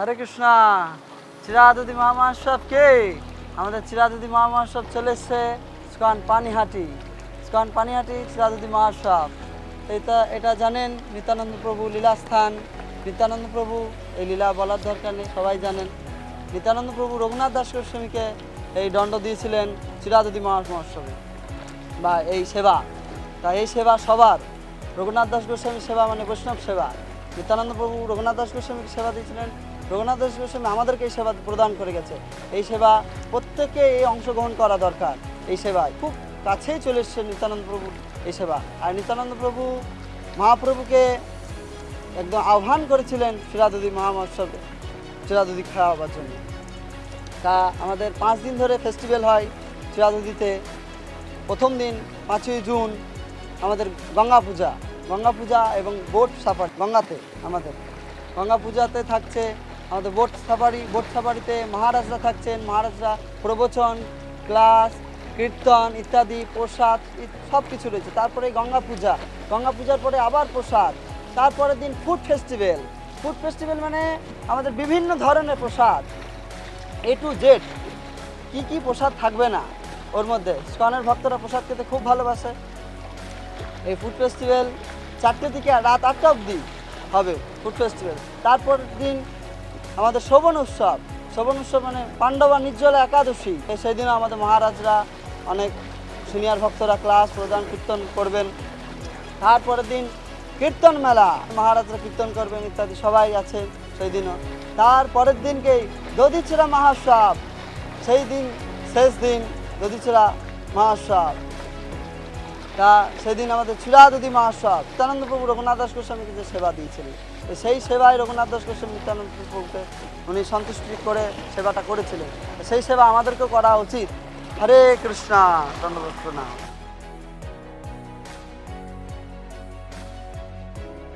হরে কৃষ্ণা, চিরাদুদি মহামহোৎসব কে? আমাদের চিরাদুদি মহামহোৎসব চলে এসছে স্কন পানিহাটি। স্কন পানিহাটি, চিরাদুদি মহোৎসব এটা এটা জানেন নিত্যানন্দ প্রভু লীলাস্থান। নিত্যানন্দ প্রভু, এই লীলা বলার দরকার নেই, সবাই জানেন। নিত্যানন্দ প্রভু রঘুনাথ দাস গোস্বামীকে এই দণ্ড দিয়েছিলেন চিরাদুদি মহোৎসবে। বা এই সেবা, তা এই সেবা সবার। রঘুনাথ দাস গোস্বামী সেবা মানে বৈষ্ণব সেবা। নিত্যানন্দ প্রভু রঘুনাথ দাস গোস্বামীকে সেবা দিয়েছিলেন রঘুনাথ গোস্বামী আমাদেরকে এই সেবা প্রদান করে গেছে। এই সেবা প্রত্যেকে এই অংশগ্রহণ করা দরকার, এই সেবায়। খুব কাছেই চলে এসছে নিত্যানন্দ প্রভু এই সেবা। আর নিত্যানন্দ প্রভু মহাপ্রভুকে একদম আহ্বান করেছিলেন চিরাদুদি মহামহোৎসবে চিরাদুদি খাওয়াবার জন্য। তা আমাদের পাঁচ দিন ধরে ফেস্টিভ্যাল হয় চিরাদুদিতে প্রথম দিন পাঁচই জুন আমাদের গঙ্গা পূজা গঙ্গা পূজা এবং বোট সাফারি গঙ্গাতে আমাদের। গঙ্গা পূজাতে থাকছে আমাদের বোট সাফারি বোট সাফারিতে মহারাজরা থাকছেন, মহারাজরা প্রবচন, ক্লাস, কীর্তন ইত্যাদি, প্রসাদ সব কিছু রয়েছে। তারপরে গঙ্গা পূজা। গঙ্গা পূজার পরে আবার প্রসাদ। তারপরের দিন ফুড ফেস্টিভ্যাল। ফুড ফেস্টিভ্যাল মানে আমাদের বিভিন্ন ধরনের প্রসাদ। এ টু জেড কী কী প্রসাদ থাকবে না ওর মধ্যে? স্কনের ভক্তরা প্রসাদ খেতে খুব ভালোবাসে। এই ফুড ফেস্টিভ্যাল চারটে থেকে রাত আটটা অবধি হবে ফুড ফেস্টিভ্যাল। তারপর দিন আমাদের শোভন উৎসব। শোভন উৎসব মানে পাণ্ডবা নির্জলা একাদশী। দিনও আমাদের মহারাজরা অনেক সিনিয়র ভক্তরা ক্লাস, প্রদান, কীর্তন করবেন। তারপরের দিন কীর্তন মেলা। মহারাজরা কীর্তন করবেন, ইত্যাদি সবাই আছে সেই দিনও তারপরের দিনকেই দধিচূড়া মহোৎসব। সেই দিন, শেষ দিন দধিচূড়া মহোৎসব। তা সেদিন আমাদের চিরাদি মহাসব নিত্যানন্দ প্রভু রঘুনাথ দাস গোস্বামীকে যে সেবা দিয়েছিলেন সেই সেবায় রঘুনাথ দাস গোস্বামী নিত্যানন্দ প্রভুকে উনি সন্তুষ্টি করে সেবাটা করেছিলেন। সেই সেবা আমাদেরকেও করা উচিত। হরে কৃষ্ণা না